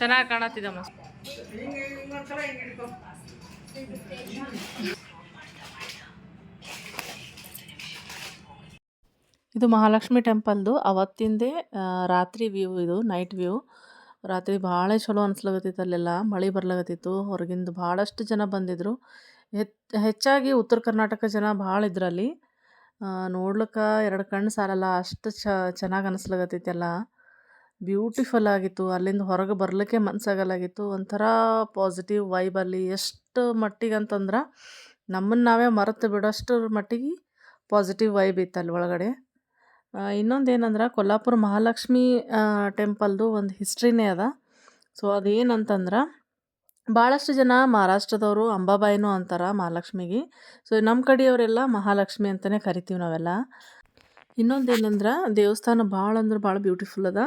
ಚೆನ್ನಾಗಿ ಕಾಣತ್ತಿದಮ್ಮ. ಇದು ಮಹಾಲಕ್ಷ್ಮಿ ಟೆಂಪಲ್ದು, ಅವತ್ತಿಂದೇ ರಾತ್ರಿ ವ್ಯೂ ಇದು, ನೈಟ್ ವ್ಯೂ. ರಾತ್ರಿ ಭಾಳ ಚಲೋ ಅನ್ಸ್ಲಾಗತ್ತಿತ್ತು ಅಲ್ಲೆಲ್ಲ ಮಳೆ ಬರ್ಲಾಗತ್ತಿತ್ತು, ಹೊರಗಿಂದ ಭಾಳಷ್ಟು ಜನ ಬಂದಿದ್ರು. ಹೆಚ್, ಹೆಚ್ಚಾಗಿ ಉತ್ತರ ಕರ್ನಾಟಕ ಜನ ಭಾಳ ಇದ್ರಲ್ಲಿ ನೋಡ್ಲಿಕ್ಕೆ ಎರಡು ಕಣ್ಣು ಸಾಲಲ್ಲ, ಅಷ್ಟು ಚೆನ್ನಾಗಿ ಅನಿಸ್ಲಾಗತ್ತೈತೆ ಎಲ್ಲ ಬ್ಯೂಟಿಫುಲ್ ಆಗಿತ್ತು. ಅಲ್ಲಿಂದ ಹೊರಗೆ ಬರಲಿಕ್ಕೆ ಮನಸ್ಸಾಗಲ್ಲಾಗಿತ್ತು ಒಂಥರ ಪಾಸಿಟಿವ್ ವೈಬ್ ಅಲ್ಲಿ. ಎಷ್ಟು ಮಟ್ಟಿಗೆ ಅಂತಂದ್ರೆ ನಮ್ಮನ್ನು ನಾವೇ ಮರೆತು ಬಿಡೋಷ್ಟರ ಮಟ್ಟಿಗೆ ಪಾಸಿಟಿವ್ ವೈಬ್ ಇತ್ತು ಅಲ್ಲಿ ಒಳಗಡೆ. ಇನ್ನೊಂದು ಏನಂದ್ರೆ ಕೊಲ್ಲಾಪುರ ಮಹಾಲಕ್ಷ್ಮಿ ಟೆಂಪಲ್ದು ಒಂದು ಹಿಸ್ಟ್ರಿನೇ ಅದ. ಸೊ, ಅದೇನಂತಂದ್ರೆ ಭಾಳಷ್ಟು ಜನ ಮಹಾರಾಷ್ಟ್ರದವರು ಅಂಬಾಬಾಯಿನೂ ಅಂತಾರೆ ಮಹಾಲಕ್ಷ್ಮಿಗೆ. ಸೊ ನಮ್ಮ ಕಡೆಯವರೆಲ್ಲ ಮಹಾಲಕ್ಷ್ಮಿ ಅಂತಲೇ ಕರಿತೀವಿ ನಾವೆಲ್ಲ. ಇನ್ನೊಂದು ಏನಂದ್ರೆ, ದೇವಸ್ಥಾನ ಭಾಳ ಅಂದ್ರೆ ಭಾಳ ಬ್ಯೂಟಿಫುಲ್ ಅದ.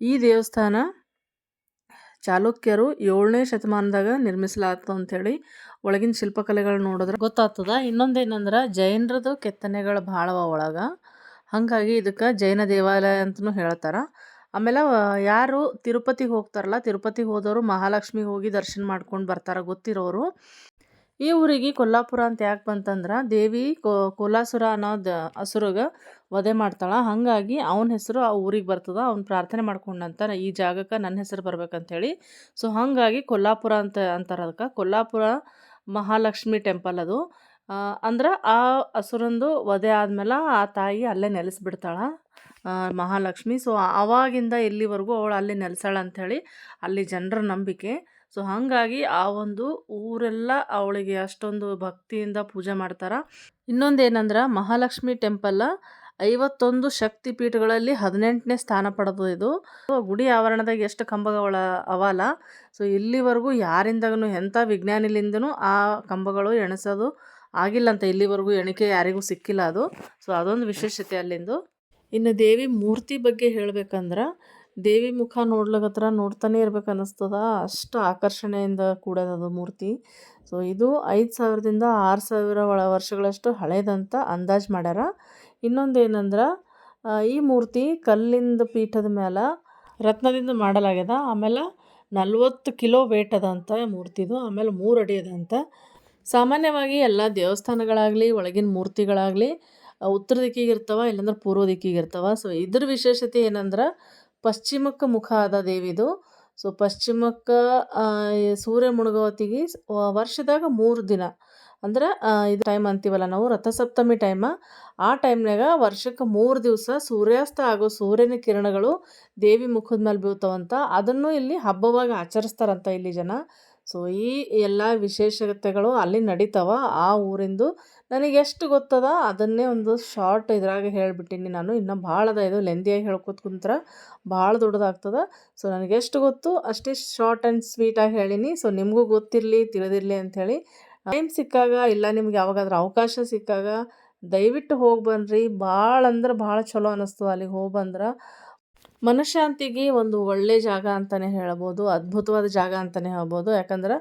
ಈ ದೇವಸ್ಥಾನ ಚಾಲುಕ್ಯರು ಏಳನೇ ಶತಮಾನದಾಗ ನಿರ್ಮಿಸಲಾತು ಅಂಥೇಳಿ ಒಳಗಿನ ಶಿಲ್ಪಕಲೆಗಳು ನೋಡಿದ್ರೆ ಗೊತ್ತಾಗ್ತದ. ಇನ್ನೊಂದೇನಂದ್ರೆ ಜೈನರದು ಕೆತ್ತನೆಗಳು ಭಾಳ ಅವ ಒಳಗೆ. ಹಾಗಾಗಿ ಇದಕ್ಕೆ ಜೈನ ದೇವಾಲಯ ಅಂತಲೂ ಹೇಳ್ತಾರೆ. ಆಮೇಲೆ ಯಾರು ತಿರುಪತಿಗೆ ಹೋಗ್ತಾರಲ್ಲ, ತಿರುಪತಿಗೆ ಹೋದವರು ಮಹಾಲಕ್ಷ್ಮಿಗೆ ಹೋಗಿ ದರ್ಶನ ಮಾಡ್ಕೊಂಡು ಬರ್ತಾರೆ ಗೊತ್ತಿರೋರು. ಈ ಊರಿಗೆ ಕೊಲ್ಲಾಪುರ ಅಂತ ಯಾಕೆ ಬಂತಂದ್ರೆ ದೇವಿ ಕೋ, ಕೋಲಾಸುರ ಅನ್ನೋದು ಹಸುರಿಗೆ ವಧೆ ಮಾಡ್ತಾಳೆ. ಹಾಗಾಗಿ ಅವನ ಹೆಸರು ಆ ಊರಿಗೆ ಬರ್ತದ. ಅವ್ನು ಪ್ರಾರ್ಥನೆ ಮಾಡ್ಕೊಂಡಂತ ಈ ಜಾಗಕ್ಕೆ ನನ್ನ ಹೆಸರು ಬರ್ಬೇಕಂತೇಳಿ. ಸೊ, ಹಾಗಾಗಿ ಕೊಲ್ಲಾಪುರ ಅಂತ ಅಂತಾರೆ ಅದಕ್ಕೆ ಕೊಲ್ಲಾಪುರ ಮಹಾಲಕ್ಷ್ಮಿ ಟೆಂಪಲ್ ಅದು. ಅಂದ್ರೆ ಆ ಹಸುರಂದು ವಧೆ ಆದ್ಮೇಲೆ ಆ ತಾಯಿ ಅಲ್ಲೇ ನೆಲೆಸ್ಬಿಡ್ತಾಳೆ ಮಹಾಲಕ್ಷ್ಮಿ. ಸೊ ಆವಾಗಿಂದ ಇಲ್ಲಿವರೆಗೂ ಅವಳು ಅಲ್ಲಿ ನೆಲೆಸಾಳ ಅಂಥೇಳಿ ಅಲ್ಲಿ ಜನರ ನಂಬಿಕೆ. ಸೊ ಹಾಗಾಗಿ ಆ ಒಂದು ಊರೆಲ್ಲ ಅವಳಿಗೆ ಅಷ್ಟೊಂದು ಭಕ್ತಿಯಿಂದ ಪೂಜೆ ಮಾಡ್ತಾರೆ. ಇನ್ನೊಂದೇನಂದ್ರೆ ಮಹಾಲಕ್ಷ್ಮಿ ಟೆಂಪಲ್ ಐವತ್ತೊಂದು ಶಕ್ತಿ ಪೀಠಗಳಲ್ಲಿ ಹದಿನೆಂಟನೇ ಸ್ಥಾನ ಪಡೆದು ಇದು. ಗುಡಿ ಆವರಣದಾಗ ಎಷ್ಟು ಕಂಬಗಳ ಅವಲ್ಲ ಸೊ ಇಲ್ಲಿವರೆಗೂ ಯಾರಿಂದಾಗೂ ಎಂಥ ವಿಜ್ಞಾನಿಲಿಂದನೂ ಆ ಕಂಬಗಳು ಎಣಿಸೋದು ಆಗಿಲ್ಲ ಅಂತ ಇಲ್ಲಿವರೆಗೂ ಎಣಿಕೆ ಯಾರಿಗೂ ಸಿಕ್ಕಿಲ್ಲ ಅದು. ಸೊ ಅದೊಂದು ವಿಶೇಷತೆ ಅಲ್ಲಿಂದು. ಇನ್ನು ದೇವಿ ಮೂರ್ತಿ ಬಗ್ಗೆ ಹೇಳ್ಬೇಕಂದ್ರೆ ದೇವಿ ಮುಖ ನೋಡ್ಲಿಕತ್ರ ನೋಡ್ತಾನೆ ಇರ್ಬೇಕು ಅನ್ನಿಸ್ತದ. ಅಷ್ಟು ಆಕರ್ಷಣೆಯಿಂದ ಕೂಡದದು ಮೂರ್ತಿ. ಸೊ ಇದು ಐದು ಸಾವಿರದಿಂದ ಆರು ಸಾವಿರ ಒಳ ವರ್ಷಗಳಷ್ಟು ಹಳೇದಂತ ಅಂದಾಜು ಮಾಡ್ಯಾರ. ಇನ್ನೊಂದು ಏನಂದ್ರೆ ಈ ಮೂರ್ತಿ ಕಲ್ಲಿಂದ ಪೀಠದ ಮೇಲೆ ರತ್ನದಿಂದ ಮಾಡಲಾಗ್ಯದ. ಆಮೇಲೆ ನಲ್ವತ್ತು ಕಿಲೋ ವೇಟ್ ಅದಂತ ಮೂರ್ತಿದು. ಆಮೇಲೆ ಮೂರು ಅಡಿ ಅದಂತ ಸಾಮಾನ್ಯವಾಗಿ ಎಲ್ಲ ದೇವಸ್ಥಾನಗಳಾಗಲಿ, ಒಳಗಿನ ಮೂರ್ತಿಗಳಾಗಲಿ, ಉತ್ತರ ದಿಕ್ಕಿಗೆ ಇರ್ತಾವ, ಇಲ್ಲಾಂದ್ರೆ ಪೂರ್ವ ದಿಕ್ಕಿಗೆ ಇರ್ತಾವ. ಸೊ ಇದ್ರ ವಿಶೇಷತೆ ಏನಂದ್ರೆ ಪಶ್ಚಿಮಕ್ಕೆ ಮುಖ ಅದ ದೇವಿದು. ಸೊ ಪಶ್ಚಿಮಕ್ಕೆ ಸೂರ್ಯ ಮುಳುಗೋತಿಗೆ ವರ್ಷದಾಗ ಮೂರು ದಿನ. ಅಂದ್ರೆ ಇದು ಟೈಮ್ ಅಂತೀವಲ್ಲ ನಾವು, ರಥಸಪ್ತಮಿ ಟೈಮ ಆ ಟೈಮ್ನಾಗ ವರ್ಷಕ್ಕೆ ಮೂರು ದಿವಸ ಸೂರ್ಯಾಸ್ತ ಆಗೋ ಸೂರ್ಯನ ಕಿರಣಗಳು ದೇವಿ ಮುಖದ ಮೇಲೆ ಬೀಳ್ತಾವಂತ ಅದನ್ನು ಇಲ್ಲಿ ಹಬ್ಬವಾಗಿ ಆಚರಿಸ್ತಾರಂತ ಇಲ್ಲಿ ಜನ. ಸೊ ಈ ಎಲ್ಲ ವಿಶೇಷತೆಗಳು ಅಲ್ಲಿ ನಡೀತಾವ. ಆ ಊರಿಂದು ನನಗೆ ಎಷ್ಟು ಗೊತ್ತದ? ಅದನ್ನೇ ಒಂದು ಶಾರ್ಟ್ ಇದ್ರಾಗ ಹೇಳಿಬಿಟ್ಟಿನಿ ನಾನು. ಇನ್ನೂ ಭಾಳ ಅದ ಇದು ಲೆಂದಿಯಾಗಿ ಹೇಳ್ಕೊತ ಕುಂತ್ರ ಭಾಳ ದೊಡ್ಡದಾಗ್ತದೆ. ಸೊ ನನಗೆ ಎಷ್ಟು ಗೊತ್ತು? ಅಷ್ಟೇ ಶಾರ್ಟ್ ಆ್ಯಂಡ್ ಸ್ವೀಟಾಗಿ ಹೇಳೀನಿ. ಸೊ ನಿಮಗೂ ಗೊತ್ತಿರಲಿ, ತಿಳಿದಿರಲಿ ಅಂಥೇಳಿ. ಟೈಮ್ ಸಿಕ್ಕಾಗ, ಇಲ್ಲ ನಿಮ್ಗೆ ಯಾವಾಗಾದ್ರೂ ಅವಕಾಶ ಸಿಕ್ಕಾಗ, ದಯವಿಟ್ಟು ಹೋಗಿ ಬನ್ನಿರಿ ಭಾಳ ಅಂದ್ರೆ ಭಾಳ ಚಲೋ ಅನ್ನಿಸ್ತದೆ ಅಲ್ಲಿಗೆ ಹೋಗಿ ಬಂದ್ರೆ ಮನಃಶಾಂತಿಗೆ ಒಂದು ಒಳ್ಳೆ ಜಾಗ ಅಂತಲೇ ಹೇಳ್ಬೋದು, ಅದ್ಭುತವಾದ ಜಾಗ ಅಂತಲೇ ಹೇಳ್ಬೋದು. ಯಾಕಂದ್ರೆ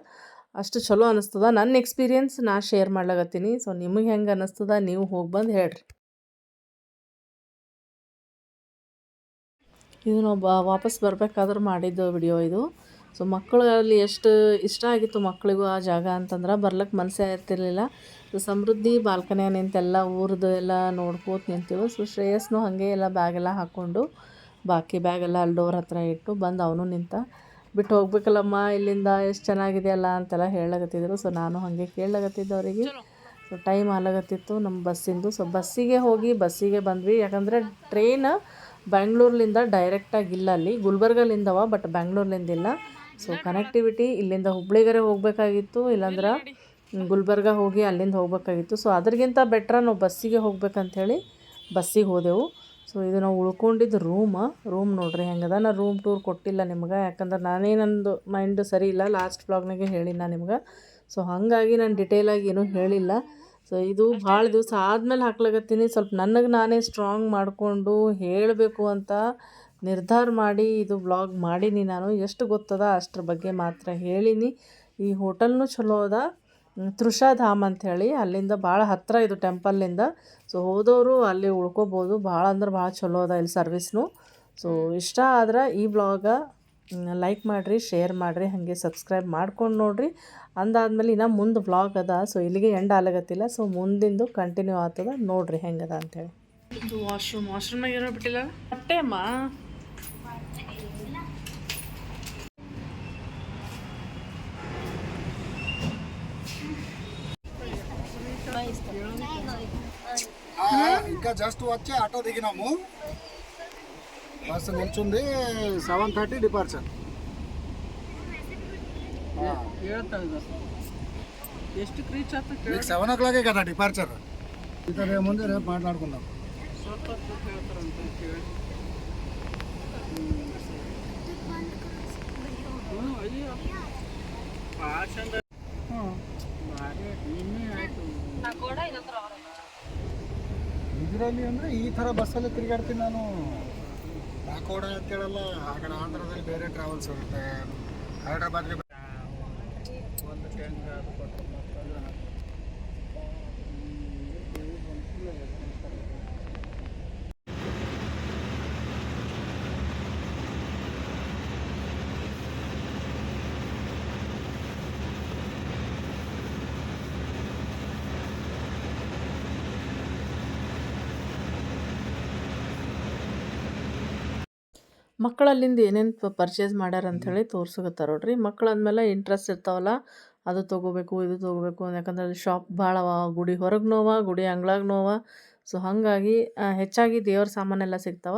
ಅಷ್ಟು ಚಲೋ ಅನ್ನಿಸ್ತದ ನನ್ನ ಎಕ್ಸ್ಪೀರಿಯೆನ್ಸ್ ನಾ ಶೇರ್ ಮಾಡ್ಲಾಗತ್ತೀನಿ ಸೊ ನಿಮಗೆ ಹೆಂಗೆ ಅನ್ನಿಸ್ತದ ನೀವು ಹೋಗಿ ಬಂದು ಹೇಳ್ರಿ. ಇದು ನಾವು ಬ, ವಾಪಸ್ ಬರಬೇಕಾದ್ರೆ ಮಾಡಿದ್ದು ವಿಡಿಯೋ ಇದು. ಸೊ ಮಕ್ಕಳಲ್ಲಿ ಎಷ್ಟು ಇಷ್ಟ ಆಗಿತ್ತು ಮಕ್ಕಳಿಗೂ ಆ ಜಾಗ ಅಂತಂದ್ರೆ ಬರ್ಲಿಕ್ಕೆ ಮನಸ್ಸೇ ಇರ್ತಿರ್ಲಿಲ್ಲ. ಸೊ ಸಮೃದ್ಧಿ ಬಾಲ್ಕನಿಯಾಗ ನಿಂತೆಲ್ಲ ಊರದ್ದು ಎಲ್ಲ ನೋಡ್ಕೋತ ನಿಂತೀವಿ. ಸೊ ಶ್ರೇಯಸ್ನು ಹಾಗೆ ಎಲ್ಲ ಬ್ಯಾಗೆಲ್ಲ ಹಾಕ್ಕೊಂಡು ಬಾಕಿ ಬ್ಯಾಗೆಲ್ಲ ಅಲ್ಲಿ ಡೋರ್ ಹತ್ರ ಇಟ್ಟು ಬಂದು ಅವನು ನಿಂತ. ಬಿಟ್ಟು ಹೋಗ್ಬೇಕಲ್ಲಮ್ಮ, ಇಲ್ಲಿಂದ ಎಷ್ಟು ಚೆನ್ನಾಗಿದೆಯಲ್ಲ ಅಂತೆಲ್ಲ ಹೇಳಕತ್ತಿದ್ರು. ಸೊ ನಾನು ಹಾಗೆ ಕೇಳಕತ್ತಿದ್ದೆ ಅವರಿಗೆ. ಸೊ ಟೈಮ್ ಆಲಾಗತ್ತಿತ್ತು ನಮ್ಮ ಬಸ್ಸಿಂದು. ಸೊ ಬಸ್ಸಿಗೆ ಹೋಗಿ, ಬಸ್ಸಿಗೆ ಬಂದ್ವಿ. ಯಾಕಂದರೆ ಟ್ರೈನ್ ಬೆಂಗ್ಳೂರ್ಲಿಂದ ಡೈರೆಕ್ಟಾಗಿ ಇಲ್ಲ ಅಲ್ಲಿ. ಗುಲ್ಬರ್ಗಲಿಂದವ ಬಟ್ ಬೆಂಗ್ಳೂರ್ಲಿಂದ ಇಲ್ಲ. ಸೊ ಕನೆಕ್ಟಿವಿಟಿ ಇಲ್ಲಿಂದ ಹುಬ್ಳಿಗರೆ ಹೋಗಬೇಕಾಗಿತ್ತು. ಇಲ್ಲಾಂದ್ರೆ ಗುಲ್ಬರ್ಗ ಹೋಗಿ ಅಲ್ಲಿಂದ ಹೋಗ್ಬೇಕಾಗಿತ್ತು. ಸೊ ಅದ್ರಗಿಂತ ಬೆಟ್ರ ನಾವು ಬಸ್ಸಿಗೆ ಹೋಗ್ಬೇಕಂಥೇಳಿ ಬಸ್ಸಿಗೆ ಹೋದೆವು. ಸೊ ಇದು ನಾವು ಉಳ್ಕೊಂಡಿದ್ದು ರೂಮ ರೂಮ್ ನೋಡ್ರಿ ಹೆಂಗದ ನಾ ರೂಮ್ ಟೂರ್ ಕೊಟ್ಟಿಲ್ಲ ನಿಮ್ಗೆ. ಯಾಕಂದ್ರೆ ನಾನೇ ನಂದು ಮೈಂಡ್ ಸರಿ ಇಲ್ಲ ಲಾಸ್ಟ್ ಬ್ಲಾಗ್ನಾಗೆ ಹೇಳಿ ನಾನು ನಿಮ್ಗೆ. ಸೊ ಹಾಗಾಗಿ ನಾನು ಡಿಟೇಲಾಗಿ ಏನೂ ಹೇಳಿಲ್ಲ. ಸೊ ಇದು ಭಾಳ ದಿವಸ ಆದಮೇಲೆ ಹಾಕ್ಲಾಗತ್ತೀನಿ ಸ್ವಲ್ಪ ನನಗೆ ನಾನೇ ಸ್ಟ್ರಾಂಗ್ ಮಾಡಿಕೊಂಡು ಹೇಳಬೇಕು ಅಂತ ನಿರ್ಧಾರ ಮಾಡಿ ಇದು ಬ್ಲಾಗ್ ಮಾಡೀನಿ ನಾನು. ಎಷ್ಟು ಗೊತ್ತದ ಅಷ್ಟರ ಬಗ್ಗೆ ಮಾತ್ರ ಹೇಳೀನಿ. ಈ ಹೋಟೆಲ್ನು ಚಲೋ ಅದ. ಹ್ಮ್, ತೃಷಾಧಾಮ್ ಅಂಥೇಳಿ ಅಲ್ಲಿಂದ ಭಾಳ ಹತ್ತಿರ ಇದು ಟೆಂಪಲ್ಲಿಂದ ಸೊ ಹೋದವರು ಅಲ್ಲಿ ಉಳ್ಕೋಬೋದು. ಭಾಳ ಅಂದ್ರೆ ಭಾಳ ಚಲೋ ಅದ ಇಲ್ಲಿ ಸರ್ವಿಸ್ನು. ಸೊ ಇಷ್ಟ ಆದ್ರೆ ಈ ಬ್ಲಾಗ ಲೈಕ್ ಮಾಡಿರಿ ಶೇರ್ ಮಾಡಿರಿ ಹಾಗೆ ಸಬ್ಸ್ಕ್ರೈಬ್ ಮಾಡ್ಕೊಂಡು ನೋಡಿರಿ. ಅಂದಾದ್ಮೇಲೆ ಇನ್ನು ಮುಂದೆ ಬ್ಲಾಗ್ ಅದ. ಸೊ ಇಲ್ಲಿಗೆ ಎಂಡ್ ಆಗತ್ತಿಲ್ಲ ಸೊ ಮುಂದಿಂದು ಕಂಟಿನ್ಯೂ ಆಗ್ತದ. ನೋಡಿರಿ ಹೆಂಗದ ಅಂತೇಳಿ. ಇದು ವಾಶ್ರೂಮ್ ವಾಶ್ರೂಮ್ನಾಗ ಏನೋ ಬಿಟ್ಟಿಲ್ಲ? ಬಟ್ಟೆ ಅಮ್ಮ. ఇంకా జస్ట్ వచ్చి ఆటో దిగినాము. బస్సు నిల్చుంది సెవెన్ థర్టీ డిపార్చర్ సెవెన్ ఓ క్లాకే కదా డిపార్చర్ ఇతర ఏముంది రేపు మాట్లాడుకుందాం. అయ్యో ಇದರಲ್ಲಿ ಅಂದರೆ ಈ ಥರ ಬಸ್ಸಲ್ಲಿ ತಿರುಗಾಡ್ತೀನಿ ನಾನು. ನಾಕೋಡ ಅಂತೇಳಲ್ಲ ಆ ಕಡೆ ಆಂಧ್ರದಲ್ಲಿ ಬೇರೆ ಟ್ರಾವೆಲ್ಸ್ ಇರುತ್ತೆ. ಹೈದ್ರಾಬಾದ್ಗೆ ಒಂದು ಅದು ಕೊಟ್ಟು ಮಕ್ಕಳಲ್ಲಿಂದ ಏನೇನು ಪರ್ಚೇಸ್ ಮಾಡ್ಯಾರ ಅಂಥೇಳಿ ತೋರ್ಸಕತ್ತಾರ ನೋಡ್ರಿ. ಮಕ್ಳು ಅಂದಮೇಲೆ ಇಂಟ್ರೆಸ್ಟ್ ಇರ್ತಾವಲ್ಲ, ಅದು ತೊಗೋಬೇಕು, ಇದು ತೊಗೋಬೇಕು ಯಾಕಂದ್ರೆ ಅಲ್ಲಿ ಶಾಪ್ ಭಾಳ ಅವ, ಗುಡಿ ಹೊರಗೆ ನೋವ, ಗುಡಿ ಅಂಗ್ಳಾಗ ನೋವ. ಸೊ ಹಾಗಾಗಿ ಹೆಚ್ಚಾಗಿ ದೇವ್ರ ಸಾಮಾನೆಲ್ಲ ಸಿಗ್ತಾವ.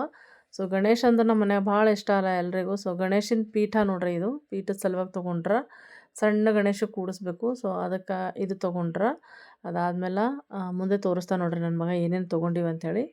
ಸೊ ಗಣೇಶ ಅಂದ್ರೆ ನಮ್ಮ ಮನ್ಯಾಗ ಭಾಳ ಇಷ್ಟ ಅಲ್ಲ ಎಲ್ರಿಗೂ. ಸೊ ಗಣೇಶನ ಪೀಠ ನೋಡ್ರಿ ಇದು, ಪೀಠದ ಸಲುವಾಗಿ ತೊಗೊಂಡ್ರ ಸಣ್ಣ ಗಣೇಶ ಕೂಡಿಸ್ಬೇಕು. ಸೊ ಅದಕ್ಕೆ ಇದು ತೊಗೊಂಡ್ರ, ಅದಾದ್ಮೇಲೆ ಮುಂದೆ ತೋರಿಸ್ತಾ ನೋಡ್ರಿ ನನ್ನ ಮಗ ಏನೇನು ತೊಗೊಂಡಿವಿ ಅಂಥೇಳಿ